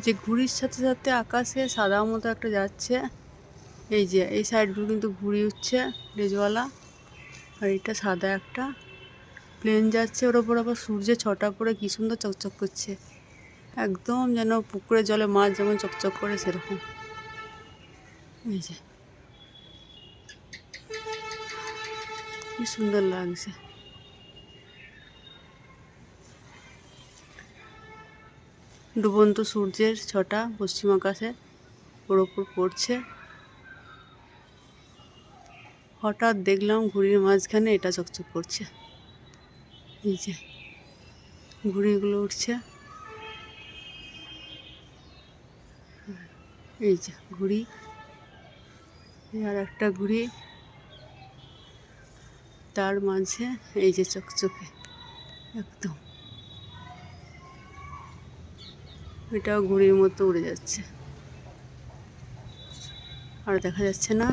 যে ঘুড়ির সাথে সাথে আকাশে সাদা মতো একটা যাচ্ছে। এই যে, এই সাইডগুলো কিন্তু ঘুড়ি উঠছে, লেজওয়ালা। আর এটা সাদা একটা। প্লেন যাচ্ছে, ওর ওপর আবার সূর্যের ছটা পরে কি সুন্দর চকচক করছে। একদম যেন পুকুরের জলে মাছ যেমন চকচক করে সেরকম। এই যে। কি সুন্দর লাগছে। ডুবন্ত সূর্যের ছটা পশ্চিম আকাশে ওর ওপর পড়ছে। হঠাৎ দেখলাম ঘুড়ির মাঝখানে এটা চকচক করছে। এই যে, ঘুড়িগুলো উঠছে। এই যে ঘুড়ি, আর একটা ঘুড়ি তার মাঝে, এই যে চকচকে, একদম। এটাও ঘুড়ির মতো উড়ে যাচ্ছে। আর দেখা যাচ্ছে না।